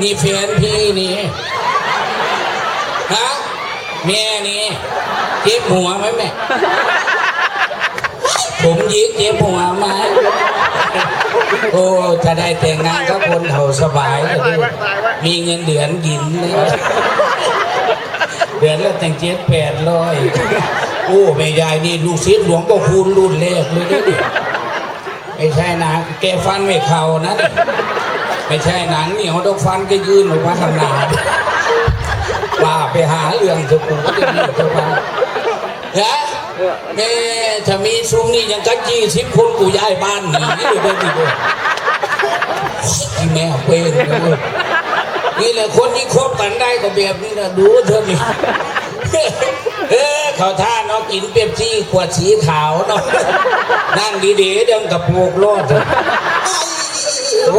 นี่แฟนพี่นี่ฮะแม่นี่เจ็บหัวไหมแม่ผมยิกเจ็บหัวไหมโอ้จะได้แต่งงานกับคนเขาสบายเลยมีเงินเดือนกินเลยเดือนละแต่งเจ็ดแปดร้อยโอ้แม่ยายนี่ลูกศิษย์หลวงพ่อคูณรุ่นแรกเลยนี่ไม่ใช่นังแกฟันไม่เข่านะ ไม่ใช่หนังเหนียวต้องฟันก็ยืนออกมาทำนาว่าไปหาเรื่องเถอะกูก็จะยืนเถอะมาฮะแม่ถ้ามีซุ้มนี่ยังกัจี้สิบคนกูย้ายบ้านหนีเลยได้ดีเลยที่แม่เป้งเลยนี่แหละคนที่คบกันได้ก็แบบนี้นะดูเธอนี่เออเขาท่าเนาะกินเป๊ปซี่ขวดสีขาวเนาะนั่งดีๆเดินกับโปกโลดเถอะ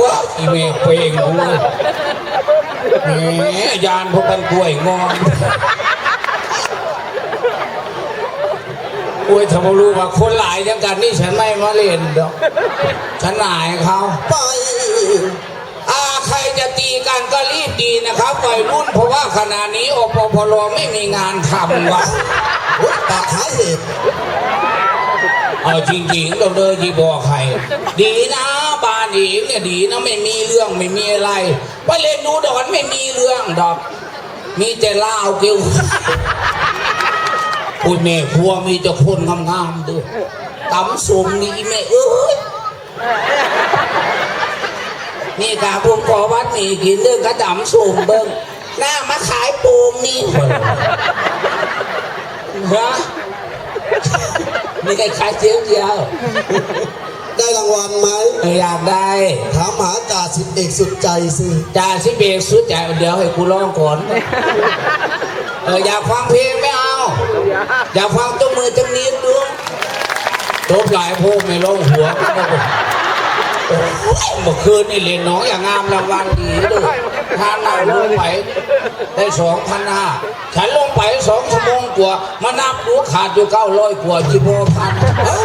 ว้าอีเมฆเปงกูแหมยานพวกกันกล้วยงอนโอ้ยถ้ารู้ว่าคนหลายจังกันนี่ฉันไม่มาเล่นดอกฉันหนายเขาไปอาใครจะตีกันก็รีบดีนะครับวัยรุ่นเพราะว่าขณะนี้อปพลไม่มีงานทำวะโอ๊ยปากหาเหตุ เอาจริงๆเราเลยที่บอกใคร ดีนะบ้านเองเนี่ยดีนะไม่มีเรื่องไม่มีอะไรไปเล่นดูดอนไม่มีเรื่องดอก มีแต่เล่าเกี่ยวอุ้ยแม่ครัวมีแต่คนงามๆด้วยตำสมนี่แม่เอ้ยนี่กาผมขอวัดนี่กินเรื่องกระดำสมเบิ้งหน้ามาขายปูมนี่ฮะ มีใครขายเจียวเจียวได้รางวัลไหมเอออยากได้ถามหาจ่าสิบเอกสุดใจสิจ่าสิเบกสุดใจเดี๋ยวให้กูร้องก่อนเอออยากฟังเพลงไม่เอา อยากฟังตัวมือจังนิดดูตบหลายพวกไม่ร้องหัวก็บอกโอ้ยเมื่อคืนนี่เล่นน้องอย่างงามรางวัลดีเลยทานหนักลงไปได้สองพันห้าฉันลง ไปสองชั่วโมงกว่า มานับดูขาดอยู่เก้าร้อยกว่าจีโบพันเอ้า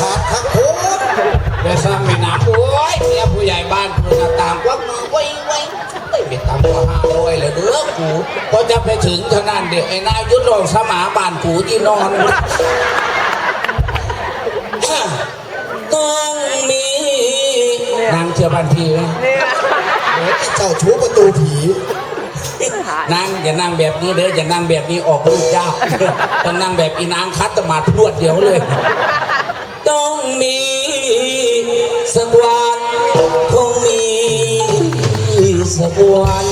ขาดทักโคตรเดี๋ยวซ้ำไม่นับโอ้ยเมียผู้ใหญ่บ้านคุณตามควักมือไว้ไว้ไม่ไปตามกว่าห้าร้อยเลยเด้อกูพอจะไปถึงเท่านั้นเดี๋ยวไอ้นายยุทธรองสมาบ้านกูที่นอนต้องมีนางเชื่อบ้านพี่ไหมโอ๊ยเจ้าชู้ประตูผี นางอย่านั่งแบบนี้เด้ออย่านั่งแบบนี้ออกลูกยากต้องนั่งแบบอีนางคัดตมาดพรวดเดียวเลย ต้องมีสักวันคงมีสักวัน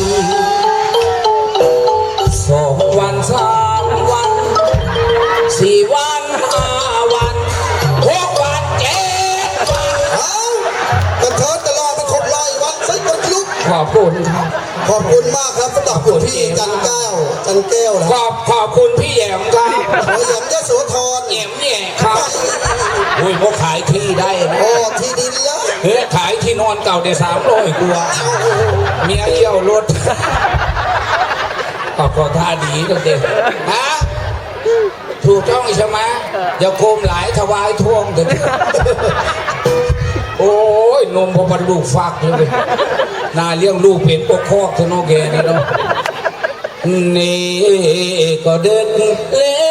คุณครับ ขอบคุณมากครับสำหรับคุณพี่จันแก้วจันแก้วนะขอบขอบคุณพี่แยมครับขอหยำยโสธรแยมเนี่ยครับอุ้ยเขาขายที่ได้นะโอ้ที่ดินแล้วเฮ้ยขายที่นอนเก่าได้สามร้อยกว่าเมียเยี่ยวรถขอบขอท่าดีตัวเด็กฮะถูกต้องใช่ไหมอย่าโกมหลายถวายท่วงเถิด โอ้ยนมพอบรรลุฟักเลยนาเลี้ยงลูกเป็นปกคอกเทโนเกนี่เนาะนี่ก็เดินแล้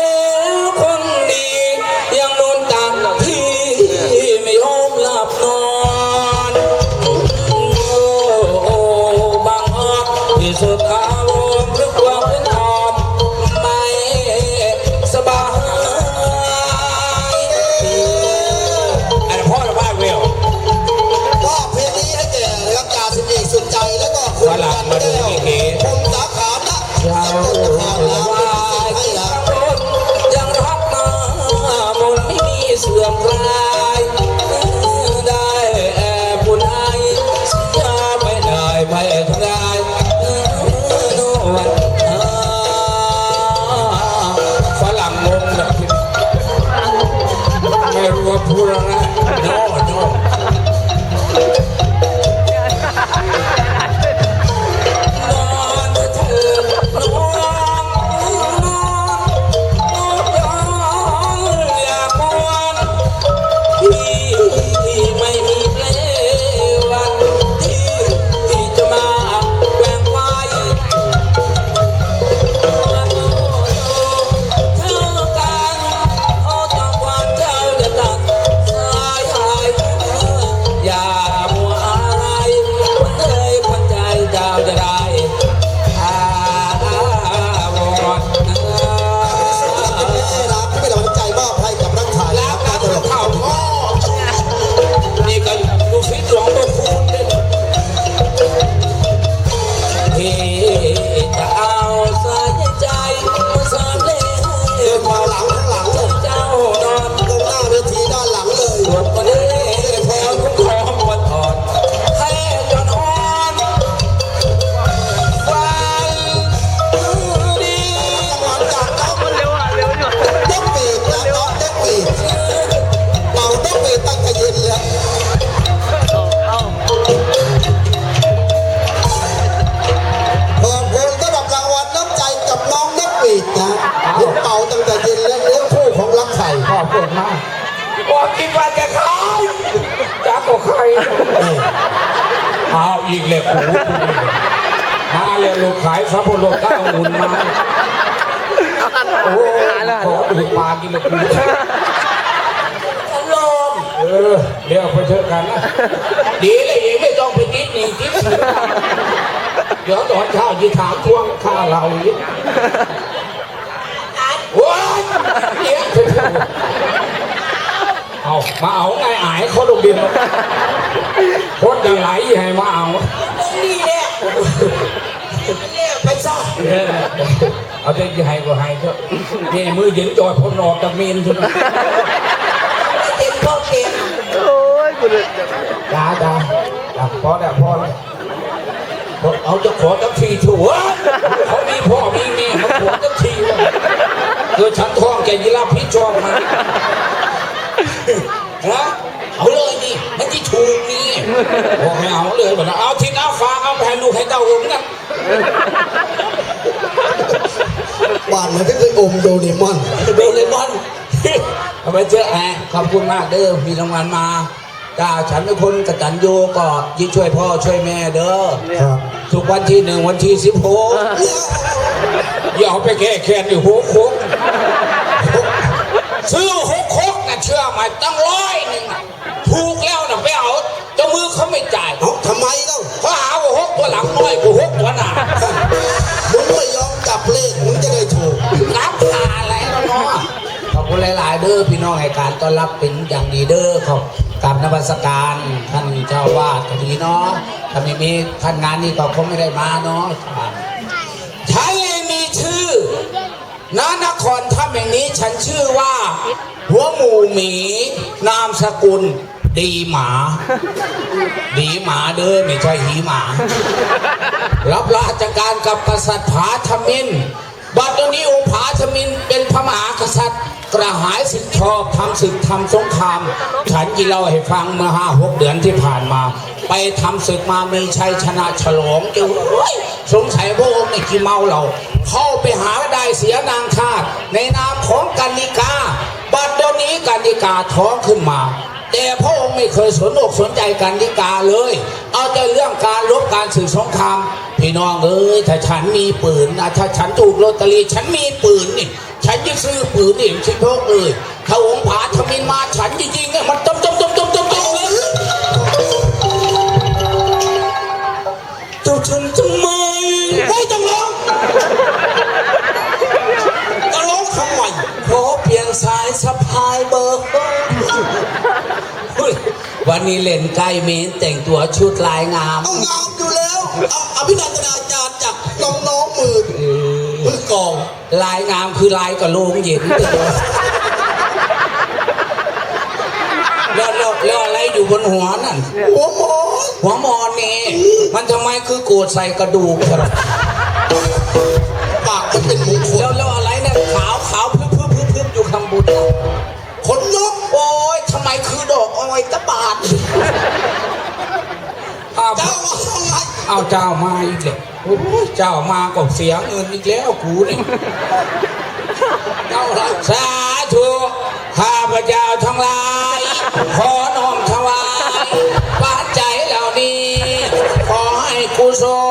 อาอีกเลยโอ้โหมาเลยลูกขายซัพพโลก้าหุ่นมาโอ้ขอดูปลากินเลยคุณลมเออเดี๋ยวไปเจอกันนะดีเลยเองไม่ต้องไปนิดหนึ่งทิศหนึ่งเดี๋ยวตอนเช้าจะถามทวงค่าเราอีกว้ายเดี๋ยวไป เถอะเอามาเอาไงอายเขาลงดินคนยังไหลให้มาเอานี่แหละเนี่ยไปซ่อนเออเอาใจให้ก็ให้เถอะนี่มือหยินจอยพนออกจากเมนทุนเต็มพ่อเต็มโอ้ยกูเลยจ้าจ้าจ้าพอแล้วพอแล้วเอาจะขอตั้งทีถูกเขามีพ่อมีแม่เขาขอตั้งทีวะเกิดฉันท้องแกยีราฟพิษชอบมา ฮะเอาเลยนี่มันที่ถูกนี่บอกไม่เอาเลยบอกนะเอาทิศเอาฟ้าเอาไปให้ลูกให้เต้าผมกันบ้านมันก็เคยอมโดเรมอนโดเรมอนเอาไปเจอแอะขอบคุณมากเด้อมีรางวัลมาจ้าฉันเป็นคนกตัญญูก็ยิ่งช่วยพ่อช่วยแม่เด้อครับทุกวันที่หนึ่งวันที่สิบหกอย่าเอาไปแก้แค้นอยู่หัวโคกซื้อหกโค กนะเชื่อไหมตั้งร้อยหนึ่งน่ะถูกแล้วนะไปเอาเจ้ามือเขาไม่จ่ายเอ้าทำไมเล่าเขาหาว่าหกตัวหลังน้อยกว่าหกตัวหน้ามึงไม่ยอมจับเลขมึงจะได้ถูกรับหาอะไรแล้วเนาะขอบคุณหลายๆเด้อพี่น้องให้การต้อนรับเป็นอย่างดีเด้อขอบกราบนมัสการท่านเจ้าวาดก็ดีเนาะถ้าไม่มีท่านงานนี้ก็คงไม่ได้มาเนาะฉันเลยมีชื่อ นานครถ้ำแห่งนี้ฉันชื่อว่า หัวหมูหมี นามสกุล ดีหมา ดีหมาเด้อไม่ใช่หีหมา รับราชการกับกษัตริย์ผาทมินบัดนี้องค์ผาทมินเป็นพระมหากษัตริย์ กระหายศึกชอบทำศึกทำสงคราม ฉันกีเล่าให้ฟังเมื่อห้าหกเดือนที่ผ่านมา ไปทำศึกมามีชัยชนะฉลองเจ้าสงสัยพระองค์นี่กี่เมาเราเข้าไปหา ในนามของกันนิกา บัดเดี๋ยวนี้กันนิกาท้องขึ้นมา แต่พระองค์ไม่เคยสนอกสนใจกันนิกาเลย เอาแต่เรื่องการลบการสื่อสงครามพี่น้องเอ้ยถ้าฉันมีปืนนะถ้าฉันถูกลอตเตอรี่ฉันมีปืนนี่ฉันจะซื้อปืนนี่ชิพกเลยถ้าองค์ผาทมินมาฉันจริงๆเนี่ยมันต้มต้มต้มต้มต้มต้มเลยเจ้าฉันทำไมไม่ วันนี้เล่นใกล้เมนแต่งตัวชุดลายงามเอางามอยู่แล้วเอาอภินันทนาจารย์จากน้องๆมือมือกองลายงามคือลายกับโลงเย็นแล้วแล้วแล้วอะไรอยู่บนหัวนั่น หัวหมอหัวหมอนนี่ มันทำไมคือโกดใส่กระดูกครับปากมันเป็นมงคลแล้ว ดอกอ้อยตะบาดอ้าวเจ้าว่าอะไรเอาเจ้ามาอีกแล้วโอ้ยเจ้ามาก็เสียเงินอีกแล้วกูนี่เจ้าอะไรสาธุข้าพเจ้าทั้งหลาย ขอน้อมถวายปัจจัยเหล่านี้ ขอให้กุศล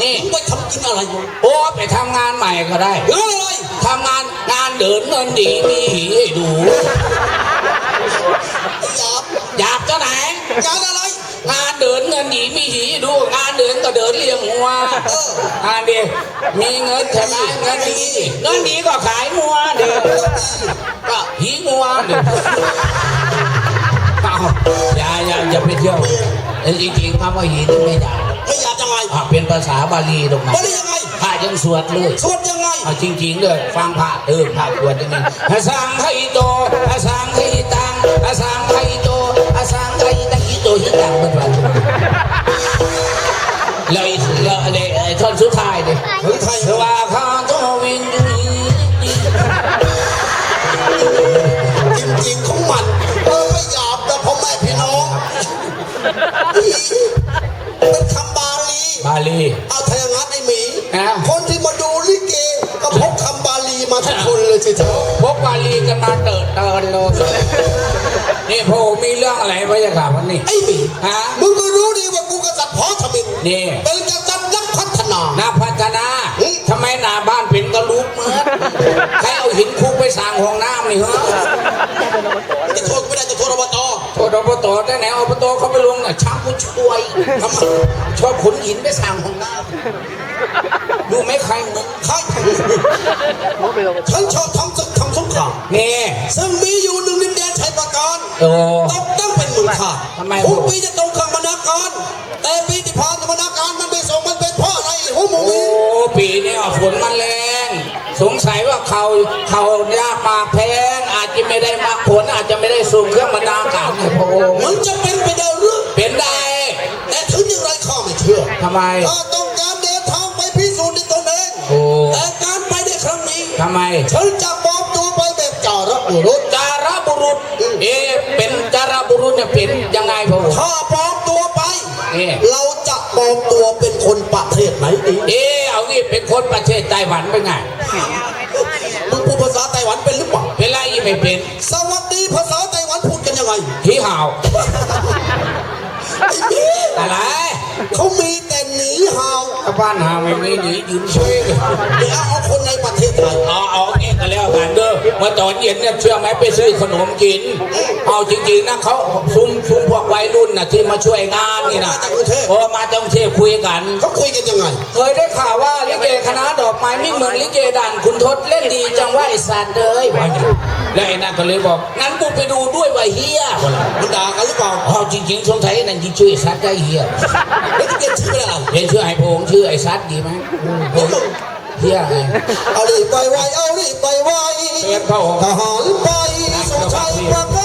นนี่มึงไปทำกินอะไรอยู่โอ้ไปทำงานใหม่ก็ได้งานอะไรทำงานงานเดินเงินดีมีหีให้ดูไอ้หยาบอยากจะไหนงานอะไร งานเดินเงินหีมีหีดู งานเดินก็เดินเลี้ยงงัวเอองานดีมีเงินใช่ไหมเงินดีเงินดีก็ขายงัวเดียวก็หีงัวเดียวเอาอย่าอย่าอย่าไปเที่ยวเอ้ยจริงๆคำว่าหีนี่ไม่ได้ เป็นภาษาบาลีตรงไหนไม่ได้ยังไงพระยังสวดเลยสวดยังไงเอาจริงๆเลยฟังพระเออพระสวดอย่างนี้อาสังไคโตอาสังไคตังอาสังไคโตอาสังไคตังอีโตอีตังเป็นวันแล้วอีแล้วไอ้ไอ้ท่อนสุดท้ายเนี่ยเฮ้ยใครสว่าข้า ลีบาลี เอาถ้าอย่างนั้นไอ้หมี อะ คนที่มาดูลิเกก็พกคำบาลีมาทุกคนเลยสิเธอพกบาลีกันมาเติร์ดเติร์นเลยนี่พระองค์มีเรื่องอะไรไว้จะกล่าววันนี้ไอ้หมี ฮะมึงก็รู้ดีว่ากูกษัตริย์พอทมินนี่เป็นกษัตริย์นักพัฒนา นาพัฒนาเฮ้ย ทำไมหนาบ้านเป็นกระลุกเหมือนใครเอาหินคุกไปสร้างห้องน้ำนี่เหรอจะโทษไม่ได้จะโทษอบตโทษอบตได้ไหนอบต ทำไมชอบขนหินไปสร้างห้องน้ำดูไหมใครมึงใครฉันชอบทำศึกทำสงครามนี่ซึ่งมีอยู่หนึ่งดินแดนชัยประการโอ้ต้องตั้งเป็นเมืองข้าทำไมทุกปีจะตรงข้างบรรณาการแต่ปีที่ผ่านมาบรรณาการมันไม่ส่งมันเป็นเพราะอะไรหัวหมูโอ้มีปีนี้อะฝนมันแรงสงสัยว่าเขาเขายากมากแพงอาจจะไม่ได้มากผลอาจจะไม่ได้สูงเครื่องบรรณาการให้พระองค์มันจะเป็น ทำไมถ้าต้องการเดินทางไปพิสูจน์ในตนเองโอ้ แต่การไปในครั้งนี้ทำไม ฉันจะปลอมตัวไปแบบจาระบุรุษจาระบุรุษ เอะเป็นจาระบุรุษเนี่ยเป็นยังไงพระองค์ ถ้าปลอมตัวไป นี่ เราจะปลอมตัวเป็นคนประเทศไหนดีเอะเอางี้เป็นคนประเทศไต้หวันเป็นไง มึงพูดภาษาไต้หวันเป็นหรือเปล่า เป็นไรยี่ไม่เป็น สวัสดีภาษาไต้หวันพูดกันยังไง ที่ห่าวไอ้เหี้ยอะไร เขามีแต่หนีห่าวก็บ้านห่าวไม่มีหนียืนช่วยกันเดี๋ยวเอาคนในประเทศไทยเอาเอาเองก็ แล้วกันเด้อเมื่อตอนเย็นเนี่ยเชื่อไหมไปซื้อขนมกิน เอาจริงๆนะเขาซุ้มซุ้มพวกวัยรุ่นนะที่มาช่วยงานนี่นะโอ้มาจากกรุงเทพคุยกัน เขาคุยกันยังไง เคยได้ข่าวว่าลิเกคณะดอกไม้มิ่งเมืองลิเกดันคุณทศเล่นดีจังว่าไอ้สันเด้ยว่าอย่างนั้นแล้วไอ้นั่นก็เลยบอกงั้นกูไปดูด้วยว่าเฮียว่าล่ะมันด่ากันหรือเปล่าเอาจริงๆสงสัยไอ้นั่นที่ช่วยไอ้สัตว์ได้เฮียแล้วจะเปลี่ยนชื่อเป็นอะไรเรียนชื่อให้พระองค์ชื่อไอ้สัตว์ดีไหมผมมึง เฮียไงเอารีบไปไวเอารีบไปไวเรียนพระองค์ทหารไปสงชัยประก